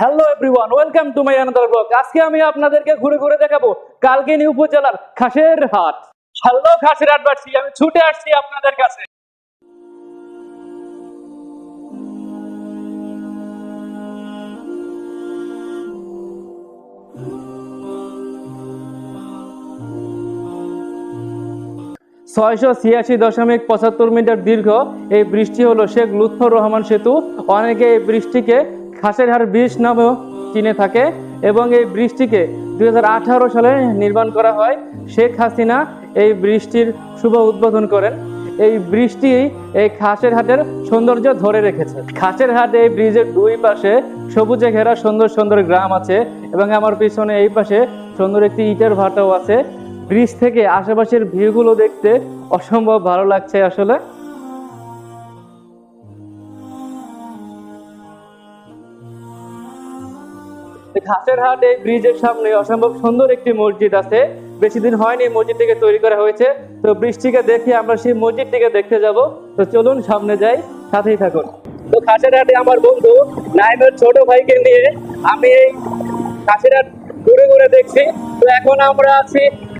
Hello everyone welcome to my another blog আজকে আমি আপনাদেরকে ঘুরে ঘুরে দেখাবো কালকিনি উপজেলার খাসের হাট। হ্যালো খাসের হাটবাসী, আমি ছুটে আসছি আপনাদের কাছে। ছয়শো ছিয়াশি দশমিক পঁচাত্তর মিটার দীর্ঘ এই বৃষ্টি হলো শেখ লুৎফর রহমান সেতু। অনেকে এই বৃষ্টিকে খাসের হার ব্রিজ নামেও চিনে থাকে এবং এই বৃষ্টিকে দুই হাজার আঠারো সালে নির্মাণ করা হয়। শেখ হাসিনা এই বৃষ্টির শুভ উদ্বোধন করেন। এই বৃষ্টি এই খাসের হাটের সৌন্দর্য ধরে রেখেছে। খাসের হাট এই ব্রিজের দুই পাশে সবুজে ঘেরা সুন্দর সুন্দর গ্রাম আছে এবং আমার পিছনে এই পাশে সুন্দর একটি ইটের ভাটাও আছে। ব্রিজ থেকে আশেপাশের ভিউগুলো দেখতে অসম্ভব ভালো লাগছে আসলে। ঘাসের হাট, এই ব্রিজের সামনে অসম্ভব সুন্দর একটি মসজিদ আছে। বেশি দিন হয়নি মসজিদটিকে তৈরি করা হয়েছে। তো বৃষ্টিকে দেখে আমরা সেই মসজিদটিকে দেখতে যাব। তো চলুন সামনে যাই, সাথেই থাকুন। তো খাসের হাটে আমার বন্ধু নাইমের ছোট ভাইকে নিয়ে আমি এই খাসের হাট ঘুরে ঘুরে দেখছি। তো এখন আমরা আছি